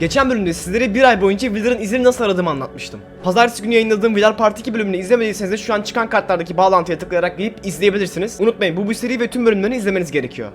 Geçen bölümde sizlere bir ay boyunca Wheeler'ın izini nasıl aradığımı anlatmıştım. Pazartesi günü yayınladığım Wheeler Part 2 bölümünü izlemediyseniz de şu an çıkan kartlardaki bağlantıya tıklayarak gelip izleyebilirsiniz. Unutmayın bu bu seri ve tüm bölümlerini izlemeniz gerekiyor.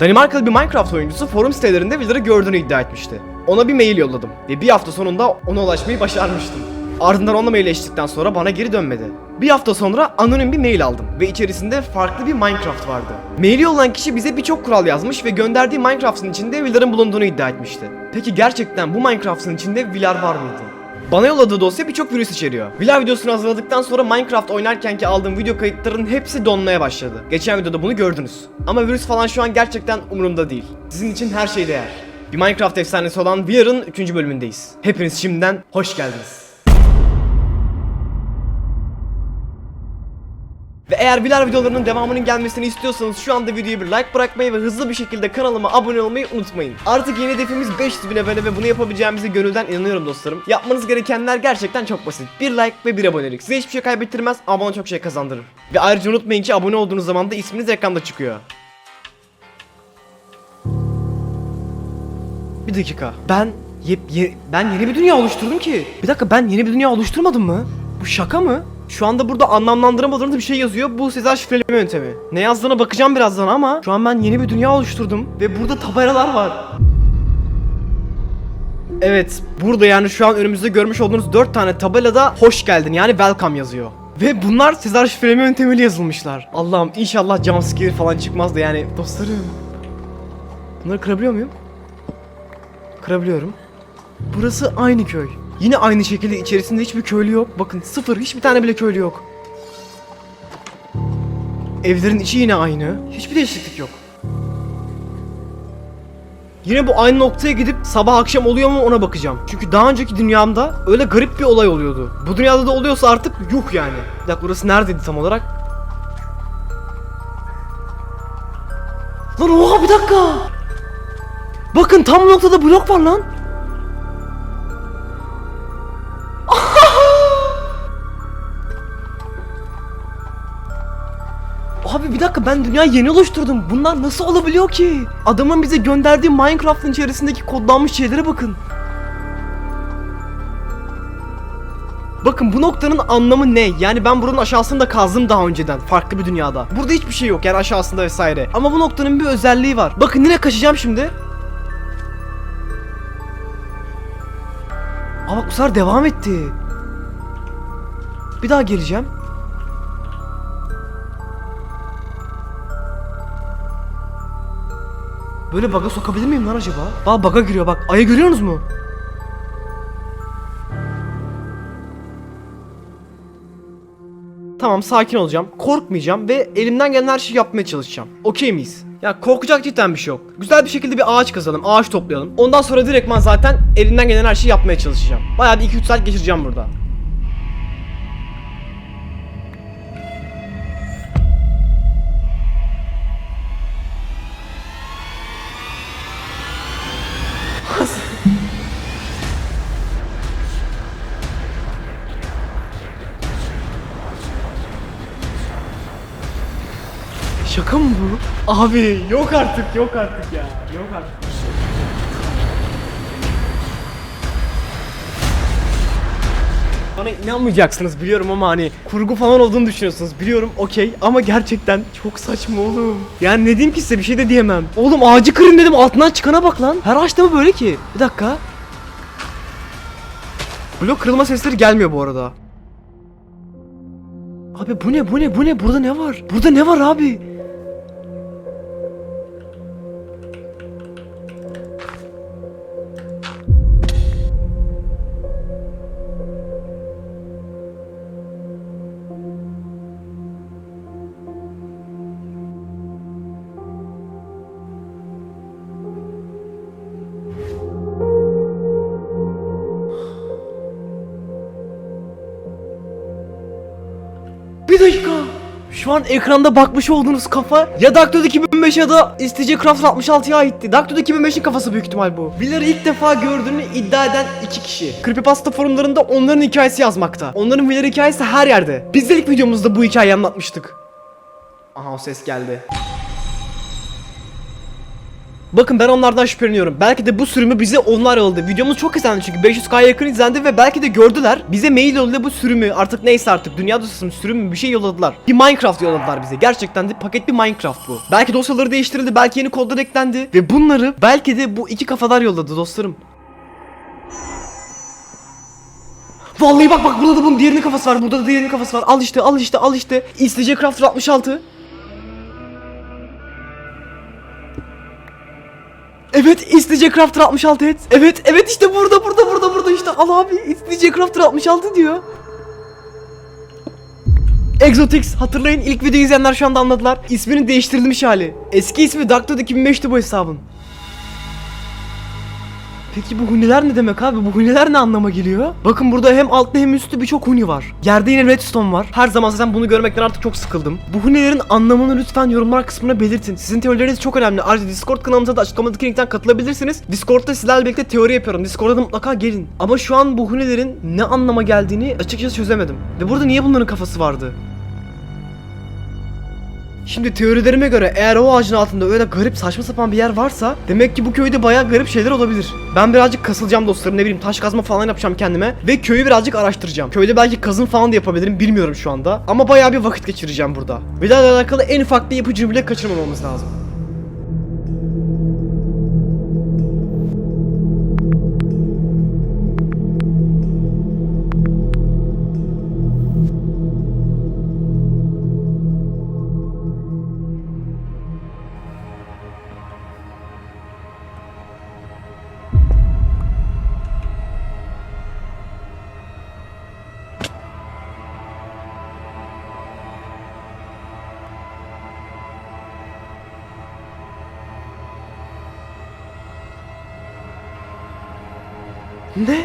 Danimarkalı bir Minecraft oyuncusu forum sitelerinde Wheeler'ı gördüğünü iddia etmişti. Ona bir mail yolladım ve bir hafta sonunda ona ulaşmayı başarmıştım. Ardından onunla mailleştikten sonra bana geri dönmedi. Bir hafta sonra anonim bir mail aldım ve içerisinde farklı bir Minecraft vardı. Maili yollayan kişi bize birçok kural yazmış ve gönderdiği Minecraft'ın içinde Wheeler'ın bulunduğunu iddia etmişti. Peki gerçekten bu Minecraft'ın içinde Wheeler var mıydı? Bana yolladığı dosya birçok virüs içeriyor. Vlog videosunu hazırladıktan sonra Minecraft oynarkenki aldığım video kayıtlarının hepsi donmaya başladı. Geçen videoda bunu gördünüz. Ama virüs falan şu an gerçekten umurumda değil. Sizin için her şey değer. Bir Minecraft efsanesi olan Weir'ın 3. bölümündeyiz. Hepiniz şimdiden hoş geldiniz. Ve eğer Bilar videolarının devamının gelmesini istiyorsanız şu anda videoya bir like bırakmayı ve hızlı bir şekilde kanalıma abone olmayı unutmayın. Artık yeni hedefimiz 500 bin abone ve bunu yapabileceğimize gönülden inanıyorum dostlarım. Yapmanız gerekenler gerçekten çok basit. Bir like ve bir abonelik. Size hiçbir şey kaybettirmez ama bana çok şey kazandırır. Ve ayrıca unutmayın ki abone olduğunuz zaman da isminiz ekranda çıkıyor. Bir dakika. Ben yep, ye- ben yeni bir dünya oluşturdum ki. Bir dakika ben yeni bir dünya oluşturmadım mı? Bu şaka mı? Şu anda burada anlamlandıramadığınız bir şey yazıyor. Bu Sezar şifreleme yöntemi. Ne yazdığına bakacağım birazdan ama şu an ben yeni bir dünya oluşturdum ve burada tabelalar var. Evet, burada yani şu an önümüzde görmüş olduğunuz 4 tane tabelada hoş geldin yani welcome yazıyor. Ve bunlar Sezar şifreleme yöntemiyle yazılmışlar. Allah'ım inşallah jumpscare falan çıkmaz da yani dostlarım. Bunları kırabiliyor muyum? Kırabiliyorum. Burası aynı köy. Yine aynı şekilde içerisinde hiçbir köylü yok. Bakın sıfır hiçbir tane bile köylü yok. Evlerin içi yine aynı. Hiçbir değişiklik yok. Yine bu aynı noktaya gidip sabah akşam oluyor mu ona bakacağım. Çünkü daha önceki dünyamda öyle garip bir olay oluyordu. Bu dünyada da oluyorsa artık yuh yani. Bir dakika burası neredeydi tam olarak? Lan oha bir dakika. Bakın tam noktada blok var lan. Dakika ben dünyayı yeni oluşturdum. Bunlar nasıl olabiliyor ki? Adamın bize gönderdiği Minecraft'ın içerisindeki kodlanmış şeylere bakın. Bakın bu noktanın anlamı ne? Yani ben buranın aşağısını da kazdım daha önceden farklı bir dünyada. Burada hiçbir şey yok yani aşağısında vesaire. Ama bu noktanın bir özelliği var. Bakın yine kaçacağım şimdi. Bak bu sefer devam etti. Bir daha geleceğim. Böyle baga sokabilir miyim lan acaba? Bak baga giriyor bak. Ayı görüyorsunuz mu? Tamam sakin olacağım. Korkmayacağım ve elimden gelen her şeyi yapmaya çalışacağım. Okey miyiz? Ya korkacak cidden bir şey yok. Güzel bir şekilde bir ağaç kazalım, ağaç toplayalım. Ondan sonra direktman zaten elimden gelen her şeyi yapmaya çalışacağım. Bayağı bir 2-3 saat geçireceğim burada. Abi yok artık yok artık ya. Yok artık. Bana inanmayacaksınız biliyorum ama hani kurgu falan olduğunu düşünüyorsunuz biliyorum okey ama gerçekten çok saçma oğlum. Yani ne diyeyim ki size bir şey de diyemem. Oğlum ağacı kırın dedim altından çıkana bak lan. Her ağaçta mı böyle ki? Bir dakika. Blok kırılma sesleri gelmiyor bu arada. Abi bu ne bu ne bu ne burada ne var? Burada ne var abi? Şu an ekranda bakmış olduğunuz kafa ya Doctor 2005 ya da İstice Craft 66'ya aitti. Doctor 2005'in kafası büyük ihtimal bu. Villar'ı ilk defa gördüğünü iddia eden iki kişi. Creepypasta forumlarında onların hikayesi yazmakta. Onların Villar hikayesi her yerde. Biz de ilk videomuzda bu hikayeyi anlatmıştık. Aha o ses geldi. Bakın ben onlardan şüpheleniyorum. Belki de bu sürümü bize onlar yolladı. Videomuz çok izlendi çünkü 500k yakın izlendi ve belki de gördüler. Bize mail yolladı bu sürümü artık neyse artık dünya dosyası mı sürüm bir şey yolladılar. Bir Minecraft yolladılar bize. Gerçekten de paket bir Minecraft bu. Belki dosyaları değiştirildi, belki yeni kodlar eklendi ve bunları belki de bu iki kafalar yolladı dostlarım. Vallahi bak bak burada da bunun diğerinin kafası var. Burada da diğerinin kafası var. Al işte al işte al işte. İsteyecek Crafter 66. Evet isteyecek Crafter 66 et. Evet evet işte burada burada burada burada işte. Al abi isteyecek Crafter 66 diyor. Exotix hatırlayın ilk videoyu izleyenler şu anda anladılar. İsminin değiştirilmiş hali. Eski ismi Darktoad 2005'ti bu hesabın. Peki bu huniler ne demek abi? Bu huniler ne anlama geliyor? Bakın burada hem altta hem üstte birçok huni var. Yerde yine redstone var. Her zaman zaten bunu görmekten artık çok sıkıldım. Bu hunilerin anlamını lütfen yorumlar kısmına belirtin. Sizin teorileriniz çok önemli. Ayrıca Discord kanalımıza da açıklamadaki linkten katılabilirsiniz. Discord'da sizlerle birlikte teori yapıyorum. Discord'a da mutlaka gelin. Ama şu an bu hunilerin ne anlama geldiğini açıkçası çözemedim. Ve burada niye bunların kafası vardı? Şimdi teorilerime göre eğer o ağacın altında öyle garip saçma sapan bir yer varsa demek ki bu köyde bayağı garip şeyler olabilir. Ben birazcık kasılacağım dostlarım ne bileyim taş kazma falan yapacağım kendime ve köyü birazcık araştıracağım. Köyde belki kazın falan da yapabilirim bilmiyorum şu anda ama bayağı bir vakit geçireceğim burada. Videoyla alakalı en ufak bir ipucunu bile kaçırmamamız lazım. Ne?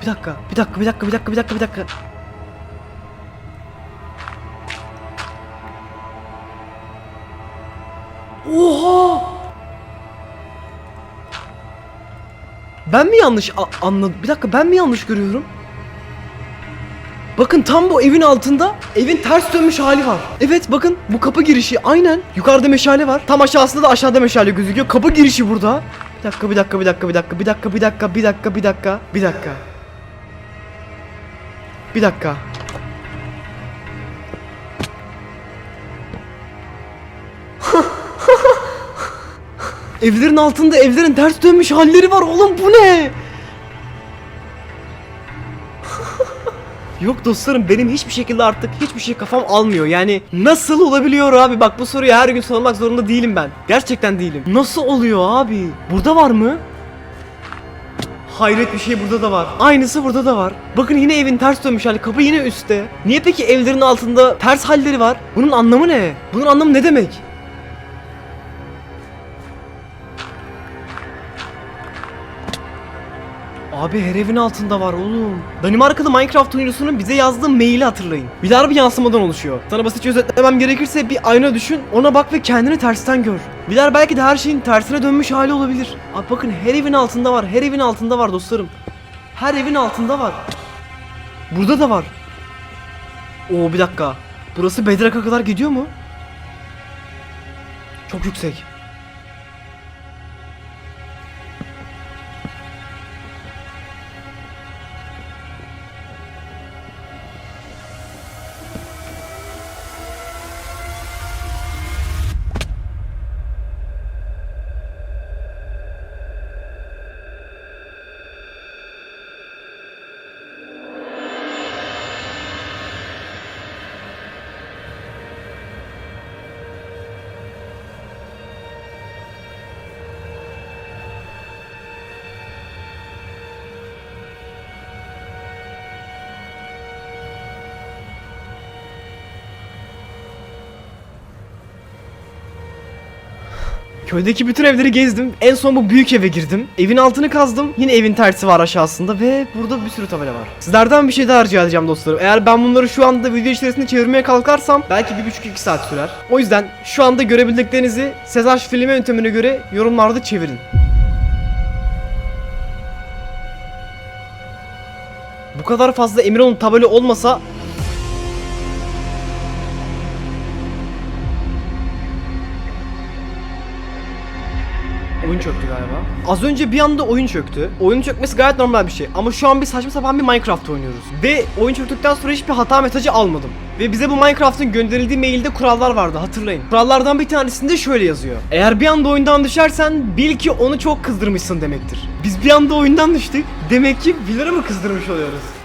Bir dakika, bir dakika, bir dakika, bir dakika, bir dakika, bir dakika. Oha! Ben mi yanlış anladım? Bir dakika ben mi yanlış görüyorum? Bakın tam bu evin altında evin ters dönmüş hali var. Evet bakın bu kapı girişi aynen. Yukarıda meşale var. Tam aşağısında da aşağıda meşale gözüküyor. Kapı girişi burada. Dakika bir dakika bir dakika bir dakika bir dakika bir dakika bir dakika bir dakika bir dakika. Bir dakika. Evlerin altında evlerin ters dönmüş halleri var oğlum bu ne? Yok dostlarım benim hiçbir şekilde artık hiçbir şey kafam almıyor. Yani nasıl olabiliyor abi? Bak bu soruyu her gün sormak zorunda değilim ben. Gerçekten değilim. Nasıl oluyor abi? Burada var mı? Hayret bir şey burada da var. Aynısı burada da var. Bakın yine evin ters dönmüş hali. Kapı yine üstte. Niye peki evlerin altında ters halleri var? Bunun anlamı ne? Bunun anlamı ne demek? Abi her evin altında var oğlum. Danimarkalı Minecraft oyuncusunun bize yazdığı maili hatırlayın. Daha bir yansımadan oluşuyor. Sana basitçe özetlemem gerekirse bir ayna düşün, ona bak ve kendini tersten gör. Biler belki de her şeyin tersine dönmüş hali olabilir. Abi bakın her evin altında var, her evin altında var dostlarım. Her evin altında var. Burada da var. Oo bir dakika. Burası Bedrock'a kadar gidiyor mu? Çok yüksek. Köydeki bütün evleri gezdim. En son bu büyük eve girdim. Evin altını kazdım. Yine evin tersi var aşağısında ve burada bir sürü tabela var. Sizlerden bir şey daha rica edeceğim dostlarım. Eğer ben bunları şu anda video içerisinde çevirmeye kalkarsam belki bir buçuk iki saat sürer. O yüzden şu anda görebildiklerinizi Sezar filmi yöntemine göre yorumlarda çevirin. Bu kadar fazla Emirhan'ın tabela olmasa oyun çöktü galiba. Az önce bir anda oyun çöktü. Oyun çökmesi gayet normal bir şey. Ama şu an bir saçma sapan bir Minecraft oynuyoruz. Ve oyun çöktükten sonra hiçbir hata mesajı almadım. Ve bize bu Minecraft'ın gönderildiği mailde kurallar vardı hatırlayın. Kurallardan bir tanesinde şöyle yazıyor. Eğer bir anda oyundan düşersen bil ki onu çok kızdırmışsın demektir. Biz bir anda oyundan düştük. Demek ki Villar'ı mı kızdırmış oluyoruz?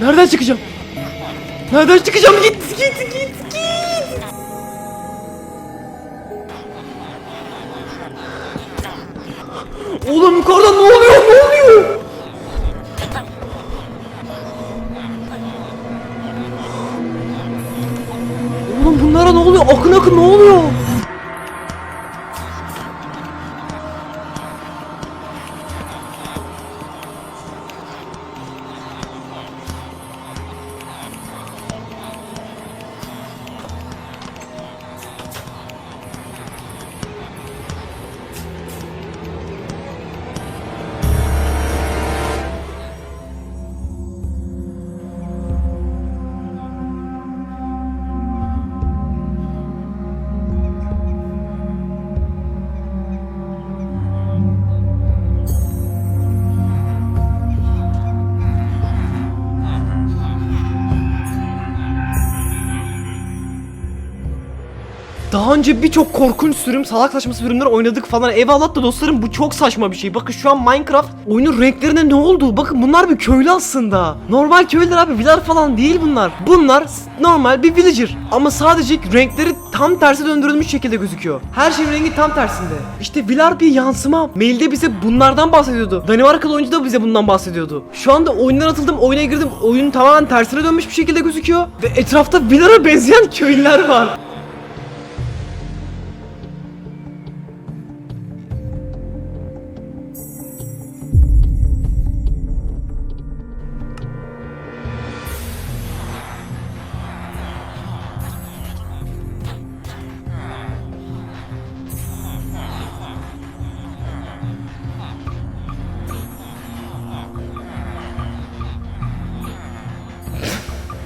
Nereden çıkacağım? Nereden çıkacağım? Git git git git. Oğlum yukarıdan ne oluyor? Ne oluyor? Oğlum bunlara ne oluyor? Akın akın ne oluyor? Daha önce birçok korkunç sürüm, salak saçma sürümler oynadık falan. Eyvallah da dostlarım bu çok saçma bir şey. Bakın şu an Minecraft oyunun renklerine ne oldu? Bakın bunlar bir köylü aslında. Normal köylüler abi, villager falan değil bunlar. Bunlar normal bir villager. Ama sadece renkleri tam tersi döndürülmüş şekilde gözüküyor. Her şeyin rengi tam tersinde. İşte villager bir yansıma. Mailde bize bunlardan bahsediyordu. Danimarkalı oyuncu da bize bundan bahsediyordu. Şu anda oyundan atıldım, oyuna girdim. Oyun tamamen tersine dönmüş bir şekilde gözüküyor. Ve etrafta villager'a benzeyen köylüler var.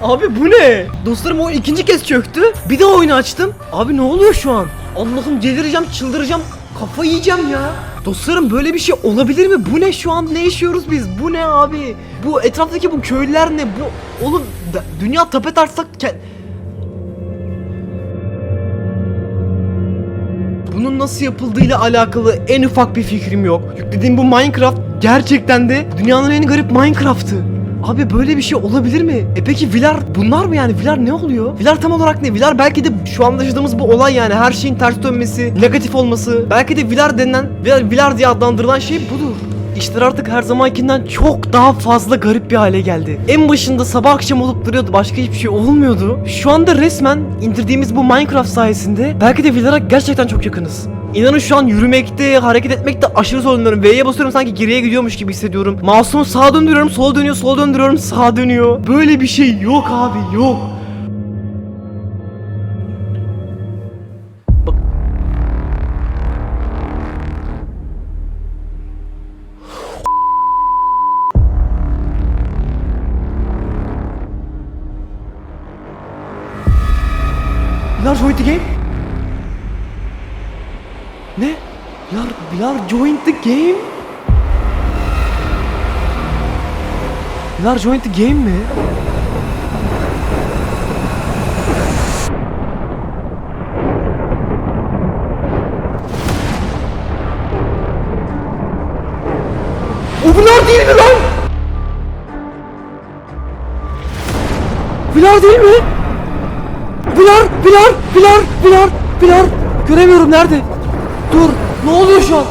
Abi bu ne? Dostlarım o ikinci kez çöktü. Bir de oyunu açtım. Abi ne oluyor şu an? Allah'ım delireceğim, çıldıracağım. Kafa yiyeceğim ya. Dostlarım böyle bir şey olabilir mi? Bu ne şu an? Ne yaşıyoruz biz? Bu ne abi? Bu etraftaki bu köylüler ne? Bu oğlum dünya tapet artsak Bunun nasıl yapıldığıyla alakalı en ufak bir fikrim yok. Yüklediğim bu Minecraft gerçekten de dünyanın en garip Minecraft'ı. Abi böyle bir şey olabilir mi? E peki Vilar bunlar mı yani? Vilar ne oluyor? Vilar tam olarak ne? Vilar belki de şu anda yaşadığımız bu olay yani her şeyin ters dönmesi, negatif olması. Belki de Vilar denilen, Vilar, Vilar diye adlandırılan şey budur. İşler artık her zamankinden çok daha fazla garip bir hale geldi. En başında sabah akşam olup duruyordu. Başka hiçbir şey olmuyordu. Şu anda resmen indirdiğimiz bu Minecraft sayesinde belki de Villar'a gerçekten çok yakınız. İnanın şu an yürümekte, hareket etmekte aşırı zorlanıyorum. V'ye basıyorum sanki geriye gidiyormuş gibi hissediyorum. Mouse'umu sağa döndürüyorum, sola dönüyor, sola döndürüyorum, sağa dönüyor. Böyle bir şey yok abi, yok. Villar joined the game? Ne? Villar, Villar joined the game? Villar joined the game mi? O Villar değil mi lan? Villar değil mi? Villar, Villar, Villar, Villar. Pilar göremiyorum nerede? Dur ne oluyor şu an?